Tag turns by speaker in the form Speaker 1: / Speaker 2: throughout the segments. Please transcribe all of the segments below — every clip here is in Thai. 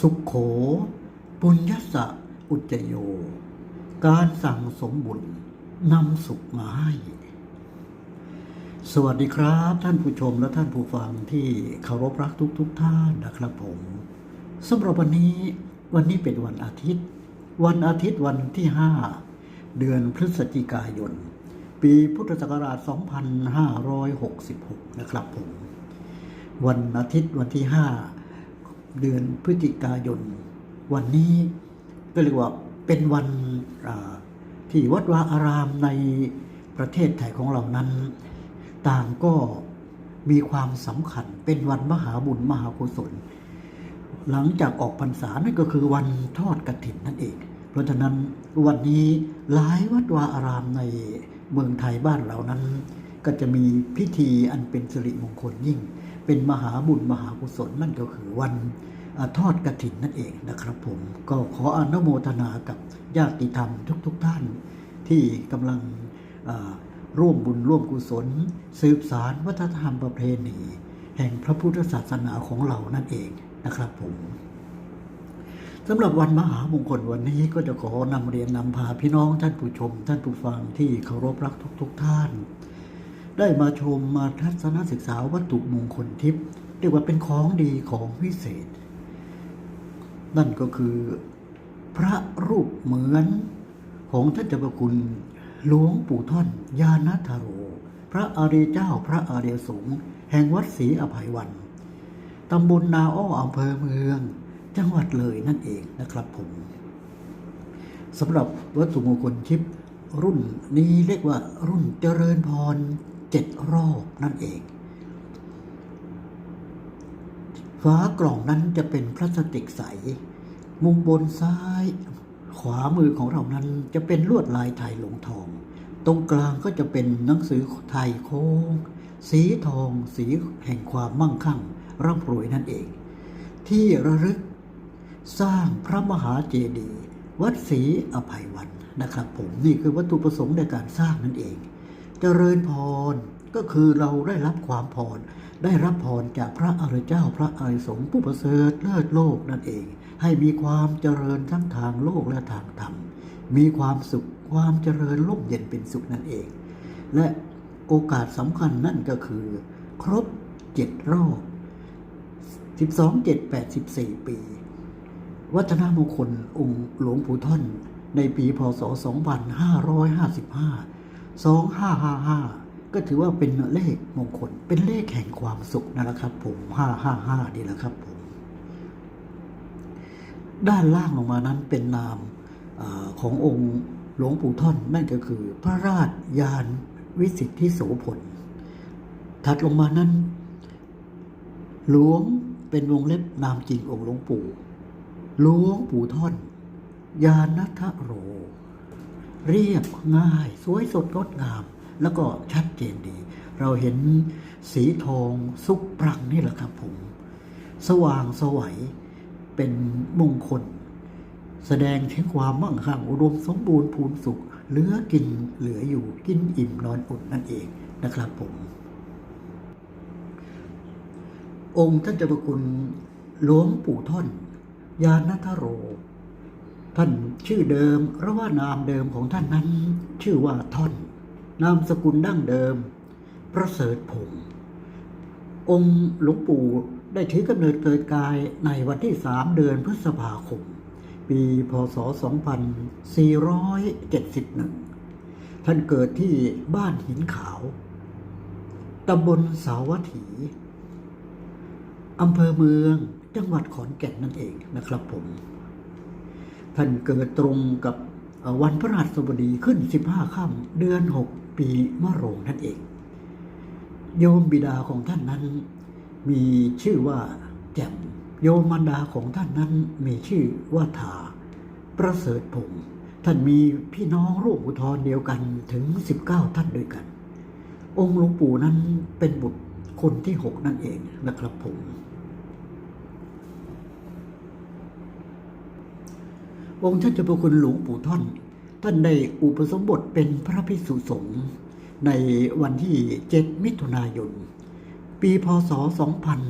Speaker 1: สุขโข ปุญญสะอุจโย การสั่งสมบุญนำสุขมาให้สวัสดีครับท่านผู้ชมและท่านผู้ฟังที่เคารพรักทุกทุกๆท่านนะครับผมสำหรับวันนี้วันนี้เป็นวันอาทิตย์ วันอาทิตย์วันที่ 5 เดือนพฤศจิกายน ปีพุทธศักราช 2566 นะครับผม วันอาทิตย์วันที่ 5 เดือนพฤศจิกายน วันนี้ก็เรียกว่าเป็นวันที่วัดวาอารามในประเทศไทยของเรานั้น ต่างก็มีความสำคัญเป็นวันมหาบุญมหากุศล หลังจากออกพรรษานั่นก็คือวันทอดกฐินนั่นเอง เพราะฉะนั้นวันนี้หลายวัดวาอารามในเมืองไทยบ้านเรานั้น ก็จะมีพิธีอันเป็นสิริมงคลยิ่ง เป็นมหาบุญมหากุศลนั่นก็คือวันอทอดกฐินนั่นเองนะครับผมก็ขออนุโมทนากับญาติธรรมทุกๆทท่าน ที่กำลังร่วมบุญร่วมกุศล สืบสารวัฒนธรรมประเพณี แห่งพระพุทธศาสนาของเรานั่นเองนะครับผมสำหรับวันมหามงคลวันนี้ก็จะขอนำเรียนนำพาพี่น้องท่านผู้ชม ท่านผู้ฟังที่เคารพรักทุก ๆท่าน ได้มาชมมาทัศนศึกษาวัตถุมงคลทิพย์เรียกว่าเป็นของดีของวิเศษ นั่นก็คือพระรูปเหมือนของท่านเจ้าประคุณหลวงปู่ท่อนยานัทโร พระอารีเจ้าพระอารีสงฆ์แห่งวัดศรีอภัยวัน ตำบลนาอ้ออำเภอเมือง จังหวัดเลยนั่นเองนะครับผมสำหรับวัตถุมงคลชิปรุ่นนี้เรียกว่ารุ่นเจริญพร เจ็ดรอบนั่นเองฝากล่องนั้นจะเป็นพลาสติกใส มุมบนซ้าย ขวามือของเรานั้นจะเป็นลวดลายไทยหลงทอง ตรงกลางก็จะเป็นหนังสือไทยโค้ง สีทอง สีแห่งความมั่งคั่ง ร่ำรวยนั่นเอง ที่ระลึกสร้างพระมหาเจดีย์วัดศรีอภัยวันนะครับผมนี่คือวัตถุประสงค์ในการสร้างนั่นเอง เจริญพรก็คือเราได้รับความพรได้รับพรจากพระอริยเจ้าพระอริสงฆ์ผู้ประเสริฐเลิศโลกนั่นเอง ให้มีความเจริญทั้งทางโลกและทางธรรม มีความสุขความเจริญร่มเย็นเป็นสุขนั่นเอง และโอกาสสำคัญนั่นก็คือ ครบเจ็ดรอบ12 7 8 14 ปี วัฒนามงคลองค์หลวงปู่ท่อนในปีพศ 2555 2555 ก็ถือว่าเป็นเลขมงคล เป็นเลขแห่งความสุขนั่นแหละครับ ผม555นี่แหละครับผม ด้านล่างลงมานั้นเป็นนามอขององค์หลวงปู่ท่อนนั่นก็คือ พระราชยานวิสิทธิโสพลถัดลงมานั้น หลวงเป็นวงเล็บนามจริงองค์หลวงปู่หลวงปู่ท่อน ยานัทโร เรียบง่าย สวยสดงดงาม แล้วก็ชัดเจนดี เราเห็นสีทองสุกปรังนี่แหละครับผม สว่างสวัยเป็นมงคล แสดงถึงความมั่งคั่งอุดมสมบูรณ์พูนสุข เหลือกินเหลืออยู่กินอิ่มนอนอุ่นนั่นเองนะครับผม องค์ท่านเจ้าประคุณหลวงปู่ท่อน ยานัทโร ท่านชื่อเดิมหรือว่านามเดิมของท่านนั้น ชื่อว่าท่อน นามสกุลดั้งเดิม ประเสริฐผงองค์หลวงปู่ได้ถือกำเนิดเกิดกายในวันที่สามเดือนพฤษภาคม ปีพศ 2471 ท่านเกิดที่บ้านหินขาวตำบลสาวัตถีอำเภอเมืองจังหวัดขอนแก่นนั่นเองนะครับผม ท่านเกิดตรงกับวันพระราชบดีขึ้น 15ค่ำเดือน 6 ปีมะโรงนั่นเอง โยมบิดาของท่านนั้น มีชื่อว่าแจ่มโยมมารดาของท่านนั้นมีชื่อว่าทาประเสริฐพงศ์ท่านมีพี่น้องร่วมอุทธรเดียวกันถึง 19 ท่านด้วยกัน องค์หลวงปู่นั้นเป็นบุตรคนที่ 6 นั่นเองนะครับผม องค์ท่านเจ้าพระคุณหลวงปู่ท่อน ท่านได้อุปสมบทเป็นพระภิกษุสงฆ์ในวันที่ 7 มิถุนายน ปีพศ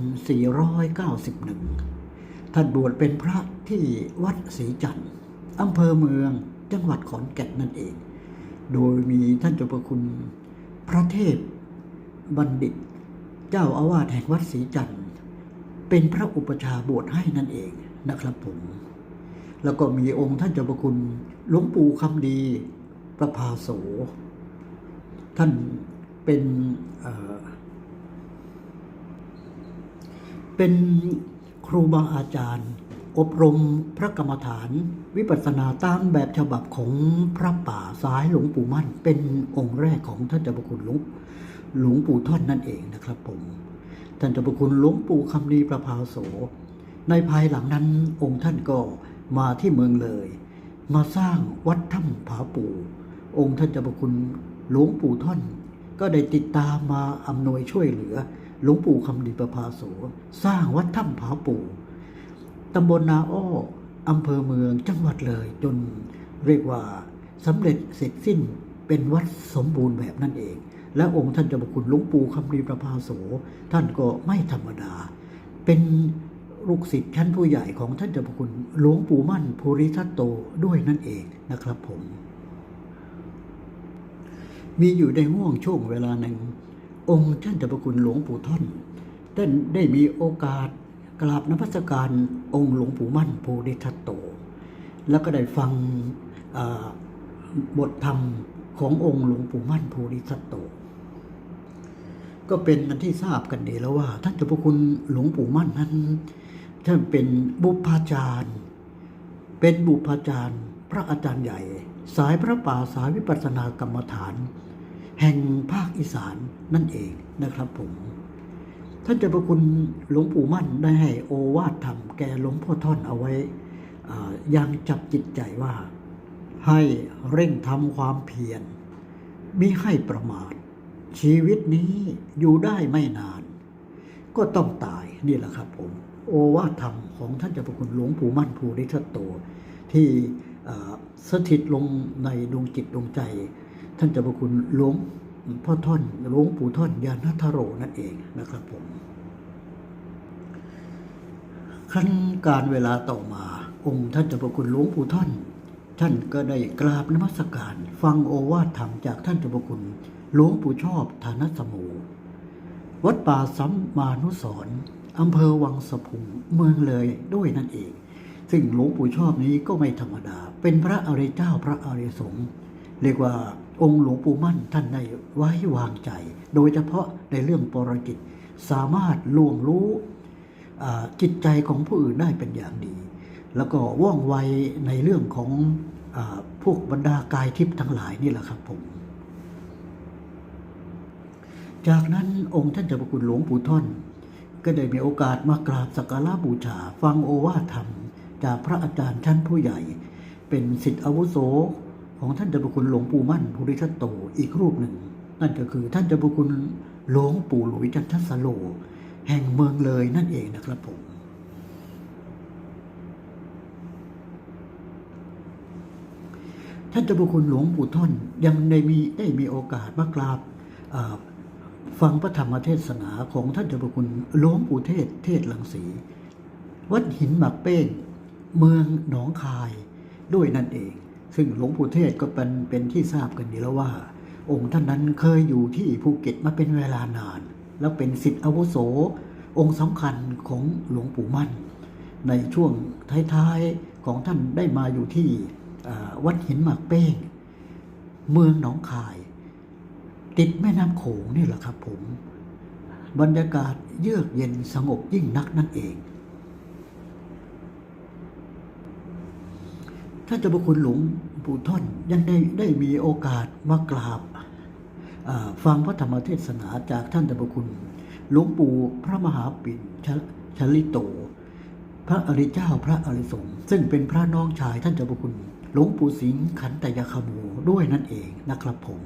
Speaker 1: 2491 ท่านบวชเป็นพระที่วัดศรีจันทร์อำเภอเมืองจังหวัดขอนแก่นนั่นเอง โดยมีท่านเจ้าประคุณพระเทพบัณฑิต เจ้าอาวาสแห่งวัดศรีจันทร์เป็นพระอุปชาบวชให้นั่นเองนะครับผม แล้วก็มีองค์ท่านเจ้าประคุณหลวงปู่คำดีประภาโส ท่านเป็นเป็นครูบาอาจารย์ อบรมพระกรรมฐานวิปัสสนาตามแบบฉบับของพระป่าสายหลวงปู่มั่น เป็นองค์แรกของท่านเจ้าประคุณหลวงหลวงปู่ท่อนนั่นเองนะครับผมท่านเจ้าประคุณหลวงปู่คำดีประภาโส ในภายหลังนั้นองค์ท่านก็ มาที่เมืองเลย มาสร้างวัดถ้ำผาปู่ องค์ท่านเจ้าประคุณหลวงปู่ท่อนก็ได้ติดตามมาอำนวยช่วยเหลือ หลวงปู่คำดีประภาโสสร้างวัดถ้ำผาปู่ตำบลนาอ้ออำเภอเมืองจังหวัดเลย จนเรียกว่าสำเร็จเสร็จสิ้นเป็นวัดสมบูรณ์แบบนั่นเอง และองค์ท่านเจ้าประคุณหลวงปู่คำดีประภาโสท่านก็ไม่ธรรมดา เป็น ลูกศิษย์ชั้นผู้ใหญ่ของท่านเจ้าประคุณหลวงปู่มั่นภูริทัตโตด้วยนั่นเองนะครับผม มีอยู่ในห่วงช่วงเวลาหนึ่ง องค์ท่านเจ้าประคุณหลวงปู่ท่อนท่านได้มีโอกาสกราบนมัสการองค์หลวงปู่มั่นภูริทัตโต แล้วก็ได้ฟังบทธรรมขององค์หลวงปู่มั่นภูริทัตโต ก็เป็นอันที่ทราบกันดีแล้วว่าท่านเจ้าพระคุณหลวงปู่มั่นนั้น ท่านเป็นบุพาจารย์ เป็นบุพาจารย์ พระอาจารย์ใหญ่ สายพระป่าสายวิปัสสนากรรมฐาน แห่งภาคอีสานนั่นเองนะครับผม ท่านเจ้าพระคุณหลวงปู่มั่นได้ให้โอวาทธรรมแก่หลวงพ่อท่อนเอาไว้อ่ายังจับจิตใจว่า ให้เร่งทำความเพียรมิให้ประมาท ชีวิตนี้อยู่ได้ไม่นาน ก็ต้องตายนี่แหละครับผม โอวาทธรรมของท่านเจ้าพระคุณหลวงปู่มั่นภูริทัตโต ที่สถิตลงในดวงจิตดวงใจ ท่านเจ้าพระคุณหลวงพ่อท่อนหลวงปู่ท่อนยานัทโรนั่นเองนะครับผมขั้นการเวลาต่อมา องค์ท่านเจ้าพระคุณหลวงปู่ท่านท่านก็ได้กราบนมัสการ ฟังโอวาทธรรมจากท่านเจ้าพระคุณหลวงปู่ชอบฐานสโมวัดป่าสัมมานุสร อำเภอวังสะพุงเมืองเลยด้วยนั่นเอง ซึ่งหลวงปู่ชอบนี้ก็ไม่ธรรมดา เป็นพระอริยเจ้าพระอริยสงฆ์เรียกว่าองค์หลวงปู่มั่นท่านได้ไว้วางใจ โดยเฉพาะในเรื่องปรกิจสามารถล่วงรู้จิตใจของผู้อื่นได้เป็นอย่างดี แล้วก็ว่องไวในเรื่องของอพวกบรรดากายทิพย์ทั้งหลายนี่แหละครับผม จากนั้นองค์ท่านเจ้าพระคุณหลวงปู่ท่อน ก็ได้มีโอกาสมากราบสักการะบูชา ฟังโอวาทธรรม จากพระอาจารย์ชั้นผู้ใหญ่ เป็นสิทธิอาวุโสของท่านเจ้าพระคุณหลวงปู่มั่นภูริทัตโตอีกรูปหนึ่ง นั่นก็คือท่านเจ้าพระคุณหลวงปู่หลุยจันทสโล แห่งเมืองเลยนั่นเองนะครับผมท่านเจ้าพระคุณหลวงปู่ท่อนยังได้มีได้มีโอกาสมากราบ ฟังพระธรรมเทศนาของท่านเจ้าพระคุณหลวงปู่เทศเทศลังสี วัดหินหมักเป้ง เมืองหนองคายด้วยนั่นเอง ซึ่งหลวงปู่เทศก็เป็นเป็นที่ทราบกันดีแล้วว่า องค์ท่านนั้นเคยอยู่ที่ภูเก็ตมาเป็นเวลานาน แล้วเป็นสิทธิอาวุโส องค์สำคัญของหลวงปู่มั่น ในช่วงท้ายๆของท่านได้มาอยู่ที่วัดหินหมากเป้ง เมืองหนองคาย ติดแม่น้ำโขงนี่แหละครับผม บรรยากาศเยือกเย็นสงบยิ่งนักนั่นเองถ้าเจะประคุณหลวงปู่ท่อนยังได้ได้มีโอกาสมากราบฟังพระธรรมเทศนาจากท่านเจ้าประคุณหลวงปู่พระมหาปิ่นชลชลิโต พระอริเจ้าพระอริสงฆ์ซึ่งเป็นพระน้องชายท่านเจ้าประคุณหลวงปู่สิงห์ขันตยาคโมด้วยนั่นเองนะครับผม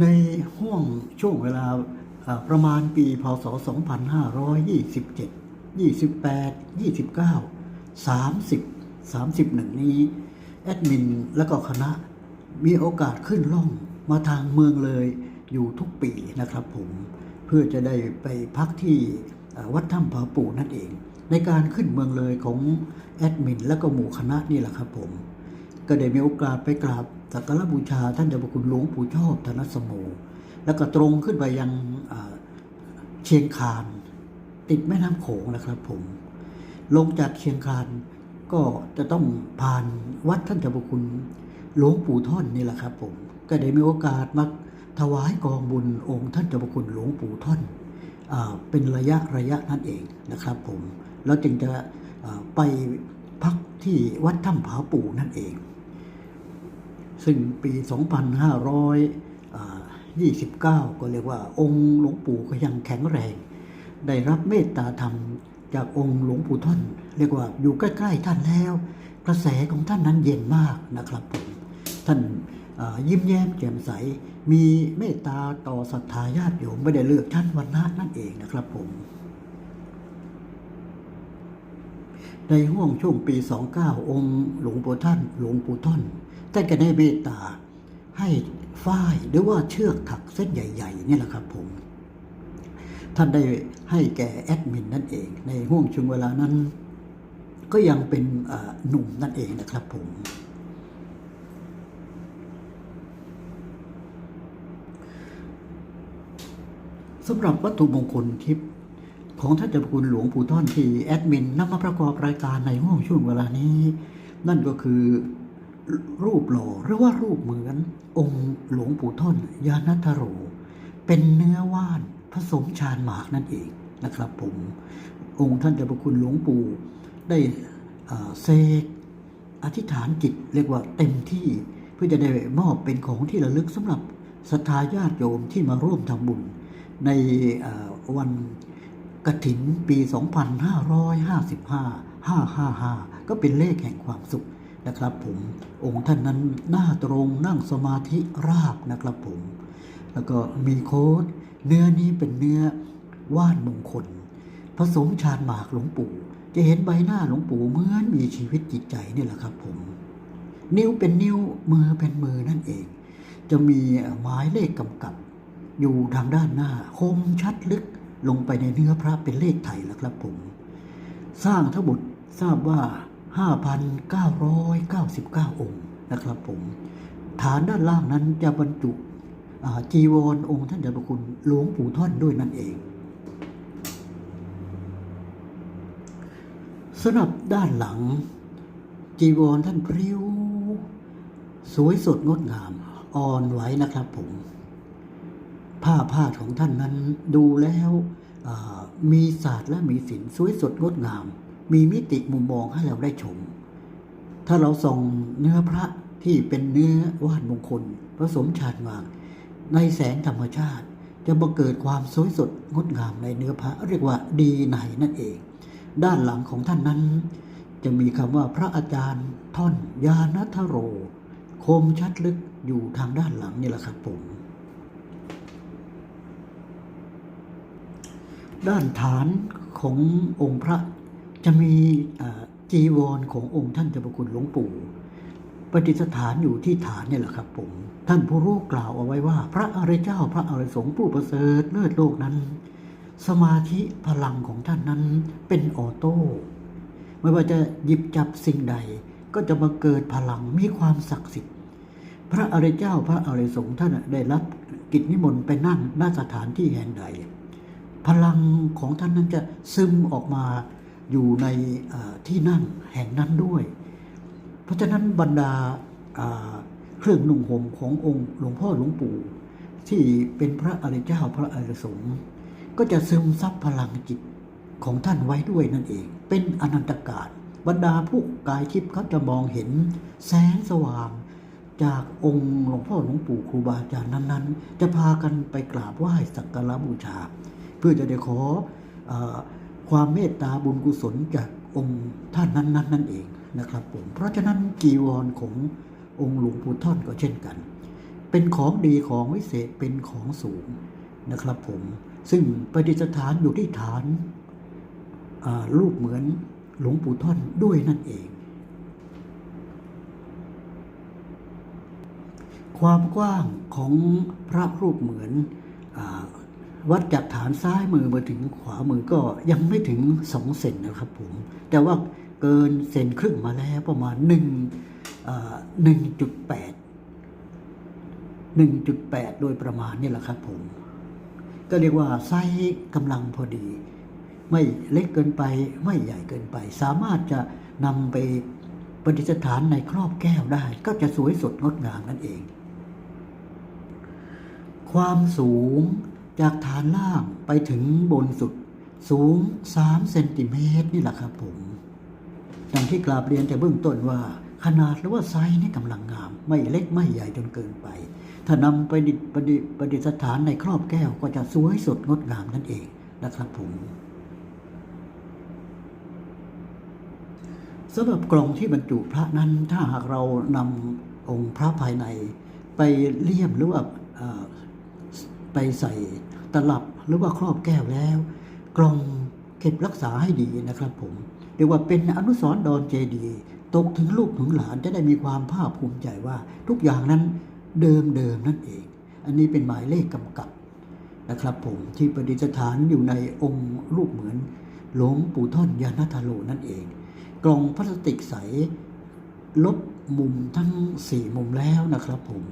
Speaker 1: ในห่วงช่วงเวลาประมาณปีพศ 2527 28 29 30 31 นี้ แอดมินและก็คณะมีโอกาสขึ้นล่องมาทางเมืองเลยอยู่ทุกปีนะครับผม เพื่อจะได้ไปพักที่วัดถ้ำผาปู่นั่นเอง ในการขึ้นเมืองเลยของแอดมินและก็หมู่คณะนี่แหละครับผม ก็ได้มีโอกาสไปกราบสักการะบูชาท่านเจ้าพระคุณหลวงปู่ชอบธนสโมแล้วก็ตรงขึ้นไปยังเชียงคาน ติดแม่น้ำโขงนะครับผม ลงจากเชียงคานก็จะต้องผ่านวัดท่านเจ้าพระคุณหลวงปู่ท่อนนี่แหละครับผม ก็ได้มีโอกาสมาถวายกองบุญองค์ท่านเจ้าพระคุณหลวงปู่ท่อนอเป็นระยะระยะนั่นเองนะครับผม แล้วจึงจะไปพักที่วัดถ้ำผาปู่นั่นเอง ซึ่งปี 2529 ก็เรียกว่าองค์หลวงปู่ก็ยังแข็งแรง ได้รับเมตตาธรรมจากองค์หลวงปู่ท่าน เรียกว่าอยู่ใกล้ๆท่านแล้ว กระแสของท่านนั้นเย็นมากนะครับผมท่านยิ้มแย้มแจ่มใส มีเมตตาต่อศรัทธาญาติโยมไม่ได้เลือกชั้นวรรณะนั่นเองนะครับผม ในห่วงช่วงปี 29 องค์หลวงปู่ท่าน หลวงปู่ท่าน ท่านก็ได้เมตตาให้ฝ้ายหรือว่าเชือกถักเส้นใหญ่ๆนี่แหละครับผม ท่านได้ให้แก่แอดมินนั่นเอง ในห่วงช่วงเวลานั้น ก็ยังเป็นอ่าหนุ่มนั่นเองนะครับผมสำหรับวัตถุมงคลทิพย์ของท่านเจ้าคุณหลวงปู่ท่อนที่แอดมินนำมาประกอบรายการในห้องช่วงเวลานี้ นั่นก็คือ รูปหล่อหรือว่ารูปเหมือนองค์หลวงปู่ท่อนยานัทโร เป็นเนื้อว่านผสมชานหมากนั่นเองนะครับผมองค์ท่านเจ้าพระคุณหลวงปู่ได้เสกอธิษฐานจิตเรียกว่าเต็มที่เพื่อจะได้มอบเป็นของที่ระลึกสำหรับศรัทธาญาติโยมที่มาร่วมทำบุญ ในเอ่อวันกถินปี 2555 555 ก็เป็นเลขแห่งความสุข นะครับผมองค์ท่านนั้นหน้าตรงนั่งสมาธิราบนะครับผม แล้วก็มีโค้ดเนื้อนี้เป็นเนื้อว่านมงคล ผสมชาญหมากหลวงปู่ จะเห็นใบหน้าหลวงปู่เหมือนมีชีวิตจิตใจนี่แหละครับผม นิ้วเป็นนิ้วมือเป็นมือนั่นเอง จะมีหมายเลขกำกับ อยู่ทางด้านหน้าคมชัดลึกลงไปในเนื้อพระเป็นเลขไทยแล้วครับผม สร้างทั้งหมดทราบว่า 5,999 องค์นะครับผม ฐานด้านล่างนั้นจะบรรจุจีวรองค์ท่านเจ้าพระคุณหลวงปู่ท่อนด้วยนั่นเองสำหรับด้านหลัง จีวรท่านพริ้ว สวยสดงดงามอ่อนไหวนะครับผม ผ้าผ้าของท่านนั้นดูแล้วมีศาสตร์และมีศิลป์สวยสดงดงาม มีมิติมุมมองให้เราได้ชม ถ้าเราส่องเนื้อพระที่เป็นเนื้อว่านมงคลผสมชาญหมากในแสงธรรมชาติ จะบังเกิดความสวยสดงดงามในเนื้อพระเรียกว่าดีในนั่นเอง ด้านหลังของท่านนั้น จะมีคำว่าพระอาจารย์ท่อนยานัทโร คมชัดลึกอยู่ทางด้านหลังนี่แหละครับผมด้านฐานขององค์พระ จะมีจีวรขององค์ท่านเจ้าพระคุณหลวงปู่ประดิษฐานอยู่ที่ฐานเนี่ยแหละครับผม ท่านผู้รู้กล่าวเอาไว้ว่า พระอริยเจ้าพระอริยสงฆ์ผู้ประเสริฐเลิศโลกนั้น สมาธิพลังของท่านนั้นเป็นออโต้ไม่ว่าจะหยิบจับสิ่งใดก็จะมาเกิดพลังมีความศักดิ์สิทธิ์ พระอริยเจ้าพระอริยสงฆ์ท่านได้รับกิจนิมนต์ไปนั่งณสถานที่แห่งใด พลังของท่านนั้นจะซึมออกมา อยู่ในที่นั่งแห่งนั้นด้วย เพราะฉะนั้นบรรดาเครื่องนุ่งห่มขององค์หลวงพ่อหลวงปู่ ที่เป็นพระอริยเจ้าพระอริยสงฆ์ก็จะซึมซับพลังจิตของท่านไว้ด้วยนั่นเอง เป็นอนันตกาลบรรดาผู้กายทิพย์เขาจะมองเห็นแสงสว่าง จากองค์หลวงพ่อหลวงปู่ครูบาอาจารย์นั้น ๆ จะพากันไปกราบไหว้สักการะบูชา เพื่อจะได้ขออ ความเมตตาบุญกุศลจากองค์ท่านนั้นๆนั่นเองนะครับผมเพราะฉะนั้นจีวรขององค์หลวงปู่ท่อนก็เช่นกัน เป็นของดีของวิเศษเป็นของสูงนะครับผมซึ่งประดิษฐานอยู่ที่ฐานรูปเหมือนหลวงปู่ท่อนด้วยนั่นเอง ความกว้างของพระรูปเหมือนอ วัดจากฐานซ้ายมือมาถึงขวามือก็ยังไม่ถึงสองเซนนะครับผม แต่ว่าเกินเซนครึ่งมาแล้วประมาณหนึ่งหนึ่งจุดแปดหนึ่งจุดแปดโดยประมาณนี่แหละครับผม ก็เรียกว่าไซส์กำลังพอดี ไม่เล็กเกินไปไม่ใหญ่เกินไป สามารถจะนำไปประดิษฐานในครอบแก้วได้ ก็จะสวยสดงดงามนั่นเอง ความสูง จากฐานล่างไปถึงบนสุดสูง 3 เซนติเมตรนี่แหละครับผมดังที่กราบเรียนแต่เบื้องต้นว่า ขนาดหรือว่าไซส์นี่กำลังงาม ไม่เล็กไม่ใหญ่จนเกินไป ถ้านำไปดิประดิประดิษฐานในครอบแก้วก็จะสวยสดงดงามนั่นเองนะครับผมสำหรับกล่องที่บรรจุพระนั้นถ้าหากเรานำองค์พระภายใน ไปเลี่ยมหรือว่า ไปใส่ตลับหรือว่าครอบแก้วแล้ว กล่องเก็บรักษาให้ดีนะครับผมเรียกว่าเป็นอนุสรณ์ดอนเจดีตกถึงลูกถึงหลานจะได้มีความภาคภูมิใจว่าทุกอย่างนั้นเดิมเดิมนั่นเอง อันนี้เป็นหมายเลขกำกับนะครับผมที่ประดิษฐานอยู่ในองค์รูปเหมือนหลวงปู่ท่อนยานาทาโลนั่นเอง กล่องพลาสติกใสลบมุมทั้งสี่มุมแล้วนะครับผม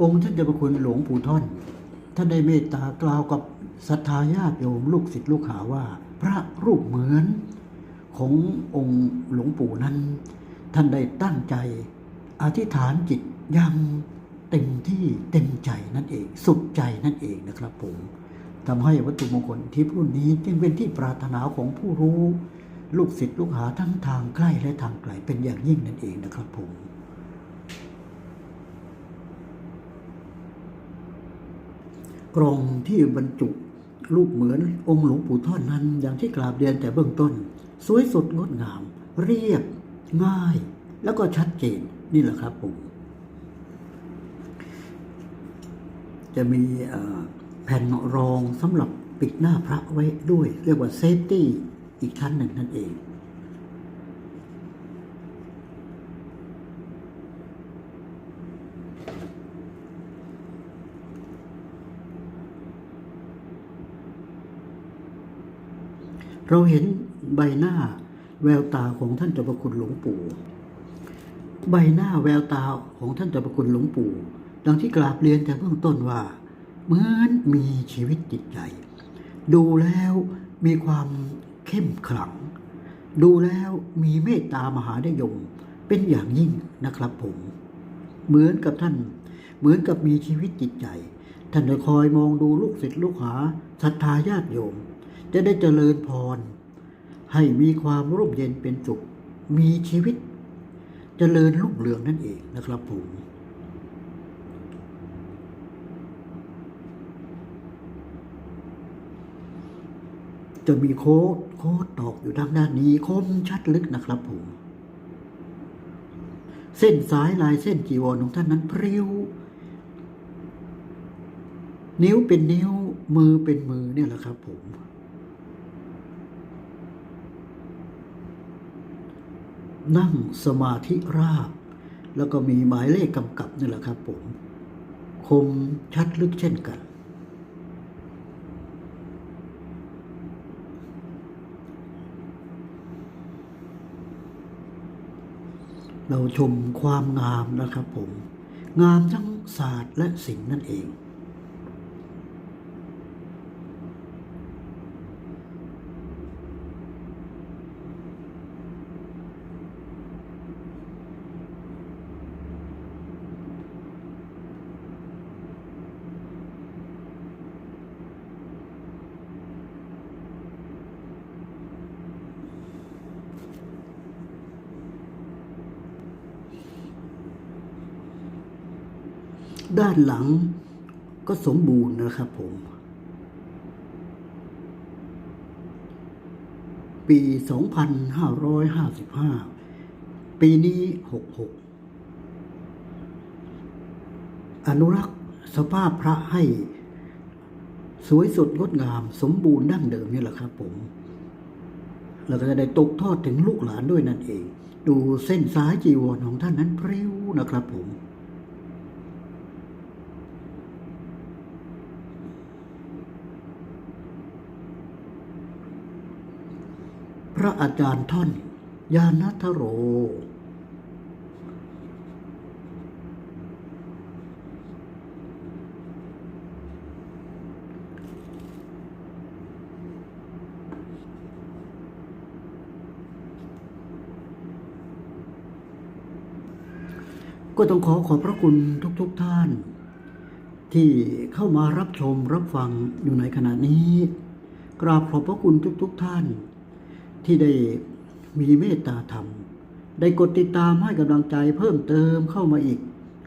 Speaker 1: องค์ท่านเจ้าพระคุณหลวงปู่ท่อน ท่านได้เมตตากล่าวกับศรัทธาญาติโยมลูกศิษย์ลูกหาว่า พระรูปเหมือนขององค์หลวงปู่นั้น ท่านได้ตั้งใจอธิษฐานจิตยังเต็มที่เต็มใจนั่นเอง สุดใจนั่นเองนะครับผมทำให้วัตถุมงคลที่รุ่นนี้จึงเป็นที่ปรารถนาของผู้รู้ ลูกศิษย์ลูกหาทั้งทางใกล้และทางไกลเป็นอย่างยิ่งนั่นเองนะครับผม กล่องที่บรรจุรูปเหมือนองค์หลวงปู่ท่อนนั้นอย่างที่กราบเรียนแต่เบื้องต้น สวยสดงดงาม เรียบ ง่าย แล้วก็ชัดเจนนี่แหละครับผมจะมีเอ่อแผ่นรองสำหรับปิดหน้าพระไว้ด้วย เรียกว่าเซฟตี้อีกชั้นหนึ่งนั่นเอง เราเห็นใบหน้าแววตาของท่านเจ้าประคุณหลวงปู่ ใบหน้าแววตาของท่านเจ้าประคุณหลวงปู่ ดังที่กราบเรียนแต่เบื้องต้นว่า เหมือนมีชีวิตจิตใจ ดูแล้วมีความเข้มขลัง ดูแล้วมีเมตตามหานิยมเป็นอย่างยิ่งนะครับผม เหมือนกับท่าน เหมือนกับมีชีวิตจิตใจ ท่านจะคอยมองดูลูกศิษย์ลูกหาศรัทธาญาติโยม จะได้เจริญพร ให้มีความร่มเย็นเป็นสุข มีชีวิตเจริญรุ่งเรืองนั่นเองนะครับผมจะมีโค้ดโค้ดตอกอยู่ด้านด้านนี้คมชัดลึกนะครับผม เส้นสายลายเส้นจีวรของท่านนั้นพริ้ว นิ้วเป็นนิ้วมือเป็นมือเนี่ยแหละครับผม นั่งสมาธิราบ แล้วก็มีหมายเลขกำกับนี่แหละครับผม คมชัดลึกเช่นกัน เราชมความงามนะครับผม งามทั้งศาสตร์และศิลป์นั่นเอง ด้านหลังก็สมบูรณ์นะครับผม ปี 2555 ปีนี้ 66 อนุรักษ์สภาพพระให้ สวยสดงดงามสมบูรณ์ดั้งเดิมนี่แหละครับผม แล้วก็จะได้ตกทอดถึงลูกหลานด้วยนั่นเอง ดูเส้นสายจีวรของท่านนั้นพริ้วนะครับผม พระอาจารย์ท่อนยานัทโร ก็ต้องขอขอบพระคุณทุกๆทท่าน ที่เข้ามารับชมรับฟังอยู่ในขณะนี้ กราบขอบพระคุณทุกๆทท่าน ที่ได้มีเมตตาธรรม ได้กดติดตามให้กำลังใจเพิ่มเติมเข้ามาอีก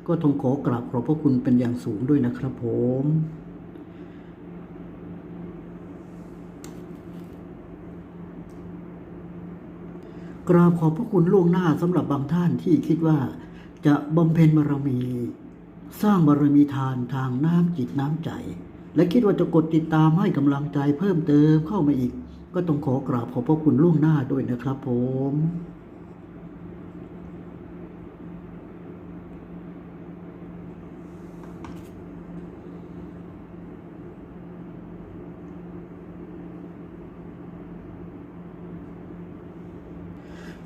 Speaker 1: ก็ต้องขอกราบขอบพระคุณเป็นอย่างสูงด้วยนะครับผมกราบขอบพระคุณล่วงหน้าสำหรับบางท่านที่คิดว่า จะบำเพ็ญบารมี สร้างบารมีทานทางน้ำจิตน้ำใจ และคิดว่าจะกดติดตามให้กำลังใจเพิ่มเติมเข้ามาอีก ก็ต้องขอกราบขอบพระคุณล่วงหน้าด้วยนะครับผม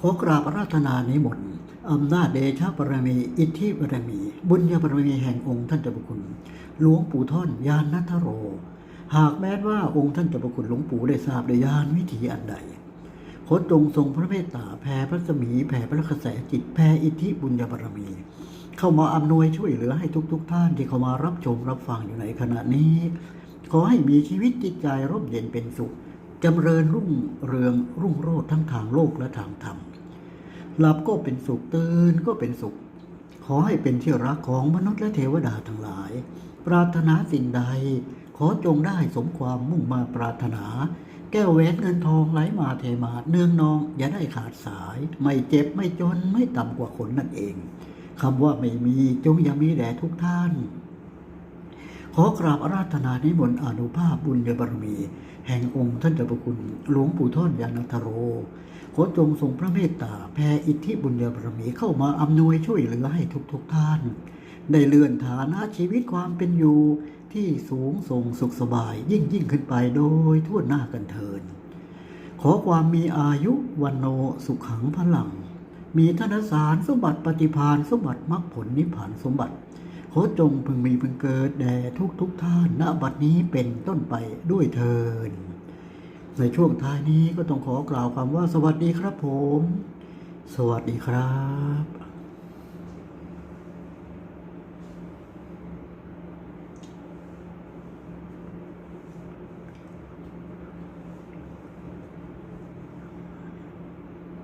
Speaker 1: ขอกราบราธนานิมนต์อำนาจเดชะบารมี อิทธิบารมี บุญญาบารมีแห่งองค์ท่านเจ้าคุณ หลวงปู่ท่อนยานนัทโร หากแม้ว่าองค์ท่านเจ้าพระคุณหลวงปู่ได้ทราบในยานวิถีอันใดขอจงทรงพระเมตตาแผ่พระสมีแผ่พระกระแสจิตแผ่อิทธิบุญญาบารมี เข้ามาอำนวยช่วยเหลือให้ทุกๆทท่านที่เข้ามารับชมรับฟังอยู่ในขณะนี้ ขอให้มีชีวิตจิตใจร่มเย็นเป็นสุขจำเริญรุ่งเรืองรุ่งโรจน์ทั้งทางโลกและทางธรรมหลับก็เป็นสุขตื่นก็เป็นสุข ขอให้เป็นที่รักของมนุษย์และเทวดาทั้งหลาย ปรารถนาสิ่งใด อจงได้สมความมุ่งมาปรารถนา แก้วแหวนเงินทองไหลมาเทมาเนืองนอง อย่าได้ขาดสาย ไม่เจ็บไม่จนไม่ต่ำกว่าคนนั่นเองคำว่าไม่มีจงอย่ามีแด่ทุกท่าน ขอกราบอาราธนานิมนต์อนุภาพบุญญาบารมี แห่งองค์ท่านเจ้าพระคุณหลวงปู่ท่อนยานัทโร ขอจงทรงพระเมตตาแผ่อิทธิบุญญาบารมีเข้ามาอำนวยช่วยเหลือให้ทุกๆทท่าน ได้เลื่อนฐานะชีวิตความเป็นอยู่ที่สูงส่งสุขสบายยิ่งยิ่งขึ้นไปโดยทั่วหน้ากันเทิน ขอความมีอายุวันโนสุขังพลัง มีธนสารสมบัติปฏิพานสมบัติมรรคผลนิพพานสมบัติขอจงพึงมีพึงเกิดแด่ทุกทุกท่านณบัดนี้เป็นต้นไปด้วยเทิน ในช่วงท้ายนี้ก็ต้องขอกล่าวคำว่าสวัสดีครับผม สวัสดีครับ